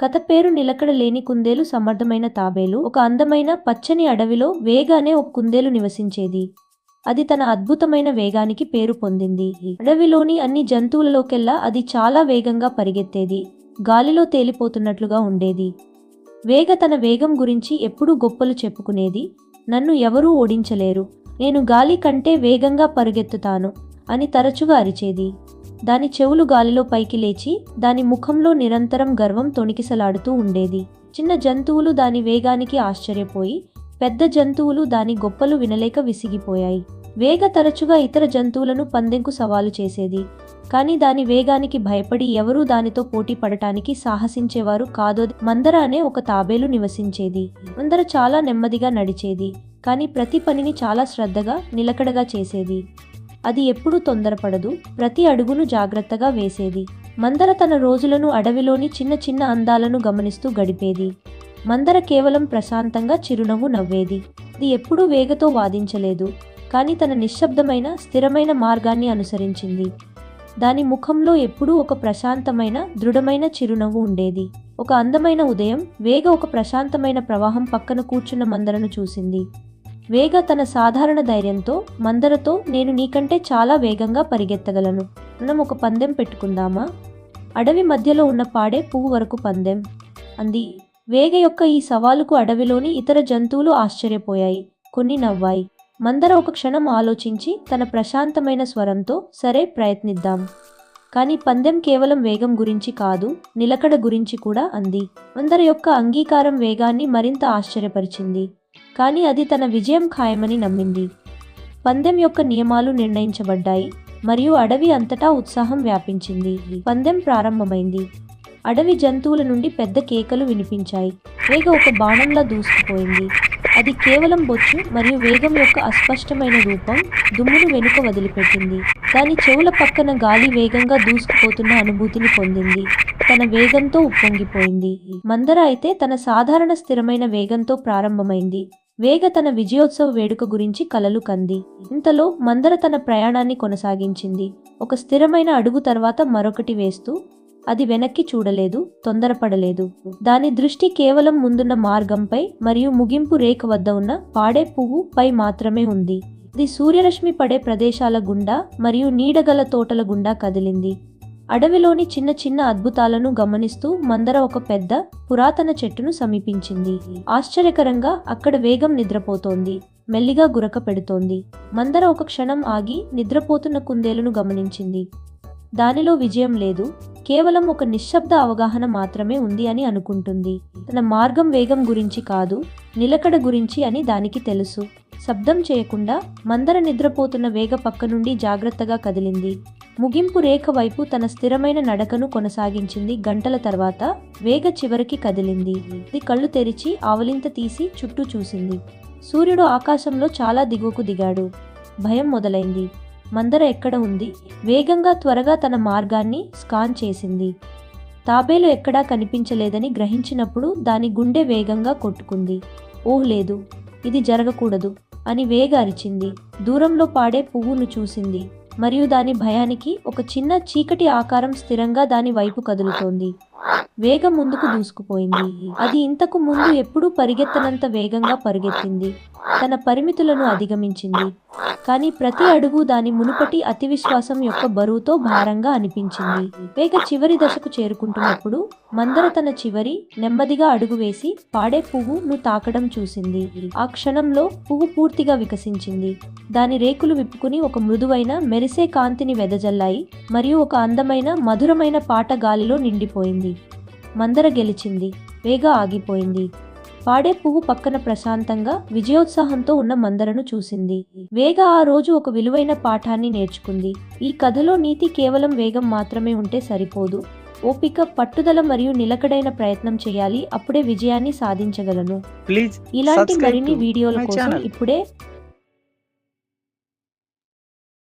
కథ పేరు నిలకడ లేని కుందేలు సమర్థమైన తాబేలు. ఒక అందమైన పచ్చని అడవిలో వేగానే ఒక కుందేలు నివసించేది. అది తన అద్భుతమైన వేగానికి పేరు పొందింది. అడవిలోని అన్ని జంతువులలోకెల్లా అది చాలా వేగంగా పరిగెత్తేది. గాలిలో తేలిపోతున్నట్లుగా ఉండేది. వేగ తన వేగం గురించి ఎప్పుడూ గొప్పలు చెప్పుకునేది. నన్ను ఎవరూ ఓడించలేరు. నేను గాలి కంటే వేగంగా పరుగెత్తుతాను అని తరచుగా అరిచేది. దాని చెవులు గాలిలో పైకి లేచి దాని ముఖంలో నిరంతరం గర్వం తొణికిసలాడుతూ ఉండేది. చిన్న జంతువులు దాని వేగానికి ఆశ్చర్యపోయి పెద్ద జంతువులు దాని గొప్పలు వినలేక విసిగిపోయాయి. వేగ తరచుగా ఇతర జంతువులను పందెంకు సవాలు చేసేది. కానీ దాని వేగానికి భయపడి ఎవరూ దానితో పోటీ పడటానికి సాహసించేవారు కాదో మందర అనే ఒక తాబేలు నివసించేది. మందర చాలా నెమ్మదిగా నడిచేది. కానీ ప్రతి పనిని చాలా శ్రద్ధగా నిలకడగా చేసేది. అది ఎప్పుడూ తొందరపడదు. ప్రతి అడుగును జాగ్రత్తగా వేసేది. మందర తన రోజులను అడవిలోని చిన్న చిన్న అందాలను గమనిస్తూ గడిపేది. మందర కేవలం ప్రశాంతంగా చిరునవ్వు నవ్వేది. అది ఎప్పుడూ వేగతో వాదించలేదు. కానీ తన నిశ్శబ్దమైన స్థిరమైన మార్గాన్ని అనుసరించింది. దాని ముఖంలో ఎప్పుడూ ఒక ప్రశాంతమైన దృఢమైన చిరునవ్వు ఉండేది. ఒక అందమైన ఉదయం వేగ ఒక ప్రశాంతమైన ప్రవాహం పక్కన కూర్చున్న మందరను చూసింది. వేగ తన సాధారణ ధైర్యంతో మందరతో నేను నీకంటే చాలా వేగంగా పరిగెత్తగలను. మనం ఒక పందెం పెట్టుకుందామా? అడవి మధ్యలో ఉన్న పాడే పువ్వు వరకు పందెం. అంది. వేగ యొక్క ఈ సవాలుకు అడవిలోని ఇతర జంతువులు ఆశ్చర్యపోయాయి. కొన్ని నవ్వాయి. మందర ఒక క్షణం ఆలోచించి తన ప్రశాంతమైన స్వరంతో సరే ప్రయత్నిద్దాం. కానీ పందెం కేవలం వేగం గురించి కాదు నిలకడ గురించి కూడా అంది. మందర యొక్క అంగీకారం వేగాన్ని మరింత ఆశ్చర్యపరిచింది. కానీ అది తన విజయం ఖాయమని నమ్మింది. పందెం యొక్క నియమాలు నిర్ణయించబడ్డాయి. మరియు అడవి అంతటా ఉత్సాహం వ్యాపించింది. పందెం ప్రారంభమైంది. అడవి జంతువుల నుండి పెద్ద కేకలు వినిపించాయి. వేగ ఒక బాణంలా దూసుకుపోయింది. అది కేవలం బొచ్చు మరియు వేగం యొక్క అస్పష్టమైన రూపం దుమ్మును వెనుక వదిలిపెట్టింది. దాని చెవుల పక్కన గాలి వేగంగా దూసుకుపోతున్న అనుభూతిని పొందింది. తన వేగంతో ఉప్పొంగిపోయింది. మందర అయితే తన సాధారణ స్థిరమైన వేగంతో ప్రారంభమైంది. వేగ తన విజయోత్సవ వేడుక గురించి కలలు కంది. ఇంతలో మందర తన ప్రయాణాన్ని కొనసాగించింది. ఒక స్థిరమైన అడుగు తర్వాత మరొకటి వేస్తూ అది వెనక్కి చూడలేదు తొందరపడలేదు. దాని దృష్టి కేవలం ముందున్న మార్గంపై మరియు ముగింపు రేఖ వద్ద ఉన్న పాడే పువ్వు పై మాత్రమే ఉంది. ఇది సూర్యరశ్మి పడే ప్రదేశాల గుండా మరియు నీడగల తోటల గుండా కదిలింది. అడవిలోని చిన్న చిన్న అద్భుతాలను గమనిస్తూ మందర ఒక పెద్ద పురాతన చెట్టును సమీపించింది. ఆశ్చర్యకరంగా అక్కడ వేగం నిద్రపోతోంది. మెల్లిగా గురక పెడుతోంది. మందర ఒక క్షణం ఆగి నిద్రపోతున్న కుందేలును గమనించింది. దానిలో విజయం లేదు. కేవలం ఒక నిశ్శబ్ద అవగాహన మాత్రమే ఉంది అని అనుకుంటుంది. తన మార్గం వేగం గురించి కాదు నిలకడ గురించి అని దానికి తెలుసు. శబ్దం చేయకుండా మందర నిద్రపోతున్న వేగ పక్క నుండి జాగ్రత్తగా కదిలింది. ముగింపు రేఖ వైపు తన స్థిరమైన నడకను కొనసాగించింది. గంటల తర్వాత వేగ చివరికి కదిలింది. ఇది కళ్ళు తెరిచి ఆవలింత తీసి చుట్టూ చూసింది. సూర్యుడు ఆకాశంలో చాలా దిగువకు దిగాడు. భయం మొదలైంది. మందర ఎక్కడ ఉంది? వేగంగా త్వరగా తన మార్గాన్ని స్కాన్ చేసింది. తాబేలు ఎక్కడా కనిపించలేదని గ్రహించినప్పుడు దాని గుండె వేగంగా కొట్టుకుంది. ఓహ్ లేదు. ఇది జరగకూడదు అని వేగ అరిచింది. దూరంలో పాడే పువ్వును చూసింది. మరియు దాని భయానికి ఒక చిన్న చీకటి ఆకారం స్థిరంగా దాని వైపు కదులుతోంది. వేగం ముందుకు దూసుకుపోయింది. అది ఇంతకు ముందు ఎప్పుడూ పరిగెత్తనంత వేగంగా పరిగెత్తింది. తన పరిమితులను అధిగమించింది. కానీ ప్రతి అడుగు దాని మునుపటి అతి విశ్వాసం యొక్క బరువుతో భారంగా అనిపించింది. వేగ చివరి దశకు చేరుకుంటున్నప్పుడు మందర తన చివరి నెమ్మదిగా అడుగు వేసి పాడే పువ్వును తాకడం చూసింది. ఆ క్షణంలో పువ్వు పూర్తిగా వికసించింది. దాని రేకులు విప్పుకుని ఒక మృదువైన మెరిసే కాంతిని వెదజల్లాయి మరియు ఒక అందమైన మధురమైన పాట గాలిలో నిండిపోయింది. మందర గెలిచింది. వేగ ఆగిపోయింది. పాడే పువ్వు పక్కన ప్రశాంతంగా విజయోత్సాహంతో ఉన్న మందరను చూసింది. వేగ ఆ రోజు ఒక విలువైన పాఠాన్ని నేర్చుకుంది. ఈ కథలో నీతి కేవలం వేగం మాత్రమే ఉంటే సరిపోదు. ఓపిక పట్టుదల మరియు నిలకడైన ప్రయత్నం చేయాలి. అప్పుడే విజయాన్ని సాధించగలను. ప్లీజ్ ఇలాంటి మరిన్ని వీడియోల కోసం. ఇప్పుడే